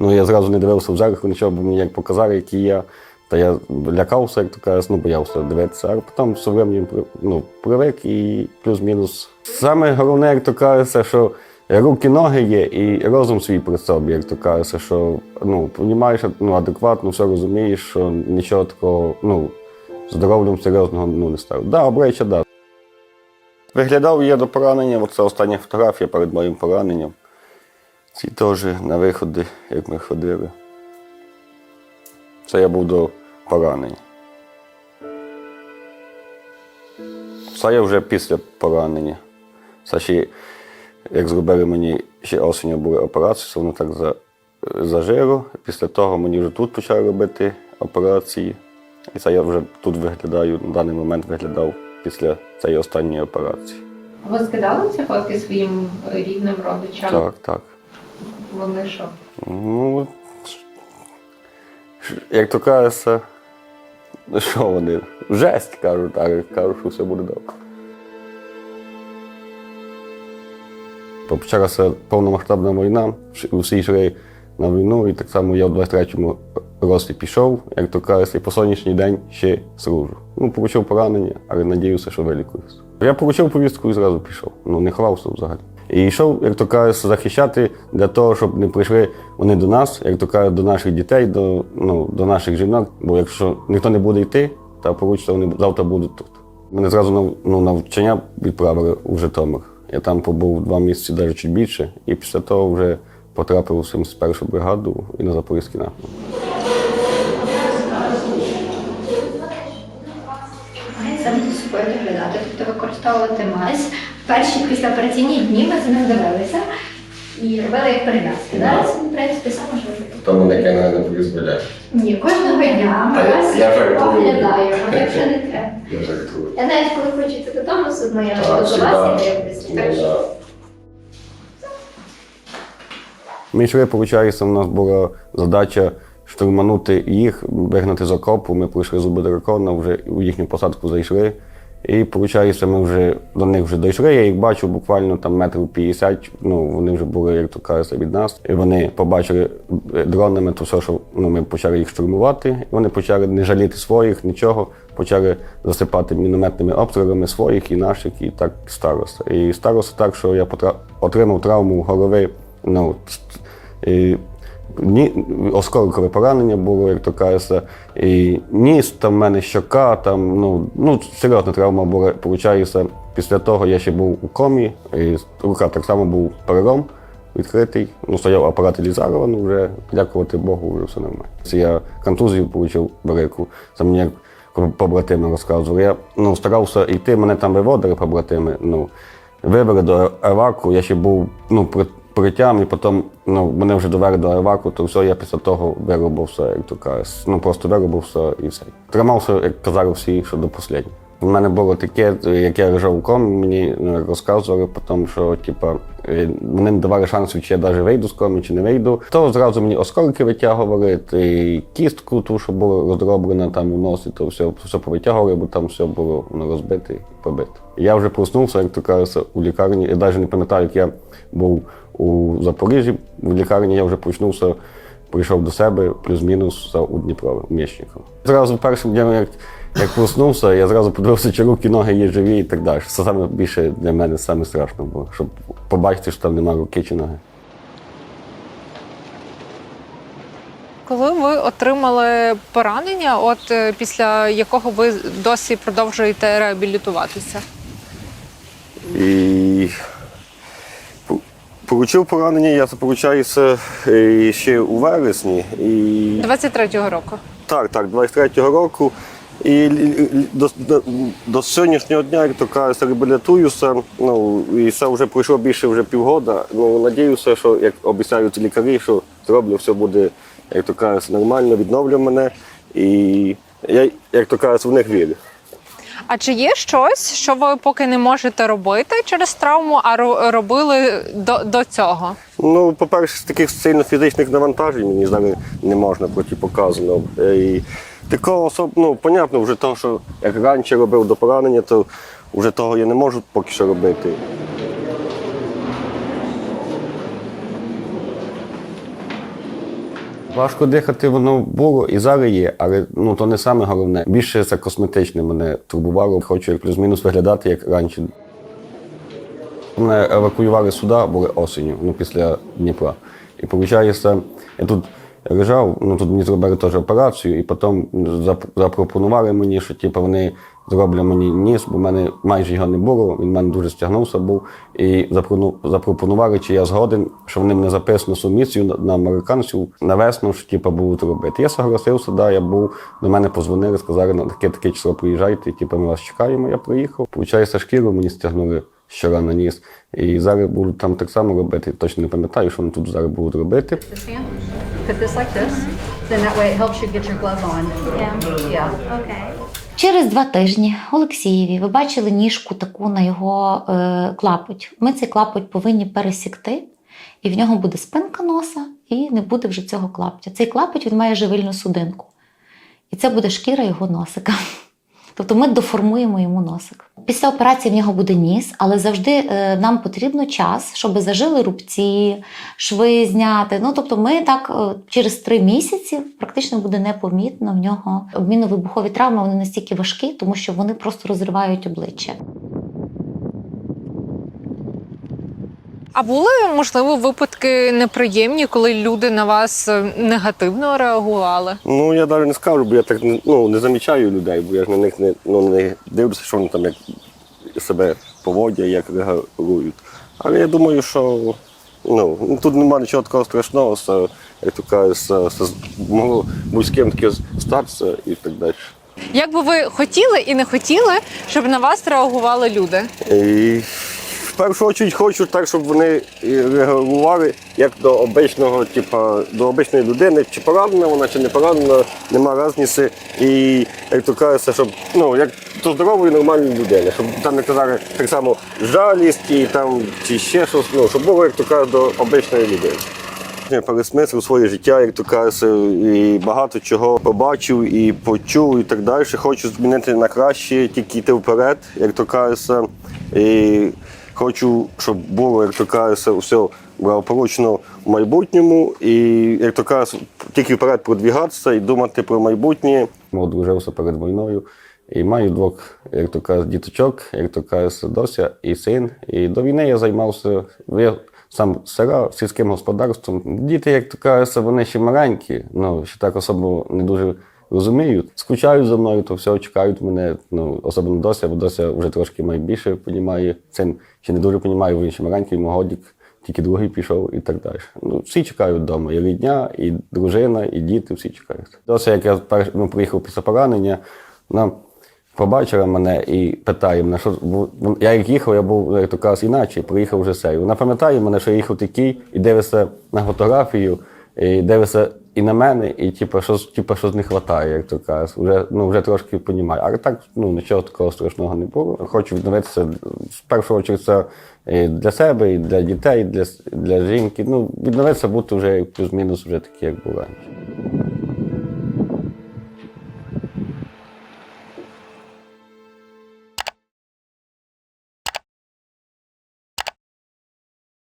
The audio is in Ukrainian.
Ну, я зразу не дивився в зеркало, нічого, бо мені як показали, який я. Та я лякався, як то кажуть, ну боявся дивитися. А потім все временем ну, привик і плюс-мінус. Саме головне, як то кажеться, що руки, ноги є і розум свій при собі, як то кажеться, що ну, розумієш, ну, адекватно все розумієш, що нічого такого, ну, здоров'ям серйозного ну, не стало. Да, обличчя, да. Виглядав я до поранення, оце остання фотографія перед моїм пораненням. Ці теж на виходи, як ми ходили. Це я був до поранення. Це я вже після поранення. Це ще, як зробили мені ще осінню були операції, воно так за, зажило. Після того мені вже тут почали робити операції. І це я вже тут виглядаю, на даний момент виглядав після цієї останньої операції. Ви скидали ці фотки своїм рідним родичам? Так, так. Вони що? Ну, як то кажеться, що вони? Жесть, кажуть, так, кажуть, що все буде добре. Почалася повномасштабна війна, всі йшли на війну, і так само я в 23-му році пішов, як то кажеться, і по сонячний день ще служу. Ну, отримав поранення, але надіюся, що вилікуюся. Я отримав повістку і зразу пішов. Ну, не ховався взагалі. І йшов, як то кажуть, захищати для того, щоб не прийшли вони до нас, як то кажуть, до наших дітей, до, ну, до наших жінок. Бо якщо ніхто не буде йти, то вийде, вони завтра будуть тут. Мене зразу ну, навчання відправили у Житомир. Я там побув два місяці, навіть чуть більше, і після того вже потрапив у 71 бригаду і на Запорізький напрямок. Саме за собою доглядати, тобто використовувати мазь. В перші післяопераційні дні ми за ним дивилися і робили як перев'язки. Зараз, в принципі, саме ж робити. То мене кинули на призволяє. Ні, кожного дня ми я- вас я жартую. оглядаємо, якщо не треба. Я жартую. Я навіть коли хочете додому, все одно я Так, до вас і дивлюся. Так що Ми йшли, виходить, у нас була задача штурманути їх, вигнати з окопу. Ми пройшли зуби дракона, вже у їхню посадку зайшли. І виходить, ми вже до них вже дійшли. Я їх бачу буквально там метрів 50, ну вони вже були, як то кажеться, від нас. І вони побачили е, дронами, то все, що ну, ми почали їх штурмувати. І вони почали не жаліти своїх, нічого, почали засипати мінометними обстрілами своїх і наших, і так сталося. І сталося так, що я отримав травму голови. Ну, і ні, осколкове поранення було, як то кажеться, і ніс, там в мене щока, там, ну, ну, серйозна травма була. Получається, після того я ще був у комі, і рука так само був перелом відкритий. Ну, стояв апарат Елізарова, ну вже, дякувати Богу, вже все нормально. Я контузію отримав велику. Це мені як побратими розказували. Я ну, старався йти, мене там виводили побратими. Ну, вивели до Еваку, я ще був ну, притям, і потім ну, мене вже довели до то все, я після того виробив все, як то кажеш. Ну просто виробив все і все. Тримався, як казали всі, що до останнього. У мене було таке, як я лежав у комі, мені ну, розказували потім, що типа, е, мені не давали шансу, чи я навіть вийду з комі, чи не вийду. То зразу мені осколки витягували, і кістку, ту, що було роздроблена там у носі, то все, все повитягували, бо там все було ну, розбите і побите. Я вже проснувся, як то кажеться, у лікарні. Я навіть не пам'ятаю, як я був у Запоріжжі. В лікарні я вже почнувся, прийшов до себе, плюс-мінус у Дніпро, у Зразу першим днем, як, як проснувся, я зразу подивився, чи руки, ноги є живі і так далі. Це саме більше для мене саме страшно було, щоб побачити, що там немає руки чи ноги. Коли ви отримали поранення, от е, після якого ви досі продовжуєте реабілітуватися? І получив поранення, я це получаюся ще у вересні. І 23-го року. Так, так, 23-го року. І до, до, до сьогоднішнього дня, як то кажуть, реабілітуюся. Ну, і це вже пройшло більше вже півгода. Ну, надіюся, що, як обіцяють лікарі, що зроблю, все буде, як то кажуть, нормально, відновлю мене. І я, як то кажуть, в них вірю. А чи є щось, що ви поки не можете робити через травму, а ро- робили до, до цього? Ну, по-перше, таких сильно фізичних навантажень мені зараз не можна протипоказано. показано І такого особ... ну, понятно, вже того, що як раніше робив до поранення, то вже того я не можу поки що робити. Важко дихати воно було і зараз є, але ну то не саме головне. Більше це косметичне мене турбувало. Хочу як плюс-мінус виглядати як раніше. Мене евакуювали сюди, були осінню, ну після Дніпра. І виходить, я тут лежав, ну тут мені зробили теж операцію, і потім зап- запропонували мені, що типу, вони зроблять мені ніс, бо в мене майже його не було, він в мене дуже стягнувся був. І запропону- запропонували, чи я згоден, що вони записують на сумісію на американців на весну, що типу, будуть робити. Я согласився, да, я був, до мене позвонили, сказали, на таке таке число приїжджайте, типу, ми вас чекаємо, я приїхав. Получається, шкіру мені стягнули щора на ніс. І зараз будуть там так само робити. Точно не пам'ятаю, що вони тут зараз будуть робити. Put this like this, then that way it helps you get your glove on. Yeah. Yeah. Через два тижні Олексієві ви бачили ніжку таку на його е, клапоть. Ми цей клапоть повинні пересікти, і в нього буде спинка носа, і не буде вже цього клаптя. Цей клапоть він має живильну судинку. І це буде шкіра його носика. Тобто ми доформуємо йому носик. Після операції в нього буде ніс, але завжди е, нам потрібно час, щоб зажили рубці, шви зняти. Ну тобто, ми так е, через три місяці практично буде непомітно в нього обмінно-вибухові травми. Вони настільки важкі, тому що вони просто розривають обличчя. А були можливо випадки неприємні, коли люди на вас е, негативно реагували? Ну, я навіть не скажу, бо я так ну, не замічаю людей, бо я ж на них не, ну, не дивлюся, що вони там як себе поводять, як реагують. Але я думаю, що ну, тут немає нічого такого страшного, це, як то кажуть, це будь-ким таке статися і так далі. Як би ви хотіли і не хотіли, щоб на вас реагували люди? І першу чергу хочу так, щоб вони і реагували як до обичного, типа, до обичної людини, чи поранена вона, чи не поранена, нема різниці. І як то кажеться, щоб ну, як до здорової нормальної людини, щоб там не казали так само жалість і там чи ще щось, ну, щоб було, як то кажуть, до обичної людини. Пересмислив своє життя, як то кажеться, і багато чого побачив і почув, і так далі. Хочу змінити на краще, тільки йти вперед, як то кажеться. І хочу, щоб було, як то кажеться, все благополучно в майбутньому. І, як то кажеться, тільки вперед продвігатися і думати про майбутнє. Одружився перед війною. І маю двох, як то кажуть, діточок, як то кажуть, дося і син. І до війни я займався я сам села сільським господарством. Діти, як то кажуть, вони ще маленькі, ну ще так особо не дуже розуміють. Скучають за мною, то все чекають мене. Ну особливо дося, бо дося вже трошки має більше понімає. Син ще не дуже понімає, він ще маленький, йому годик. Тільки другий пішов і так далі. Ну, всі чекають вдома. І рідня, і дружина, і діти, всі чекають. Дося, як я перш, ну, приїхав після поранення, вона побачила мене і питає мене, що я як їхав, я був, як то кажуть, іначе, приїхав вже сей. Вона пам'ятає мене, що я їхав такий, і дивиться на фотографію, і дивиться і на мене, і типу, що типу, з не вистачає, як то кажуть. Вже, ну, вже трошки понімаю. Але так ну, нічого такого страшного не було. Хочу відновитися з першого чергу це і для себе, і для дітей, і для, для жінки. Ну, відновитися бути вже плюс-мінус вже такі, як було раніше.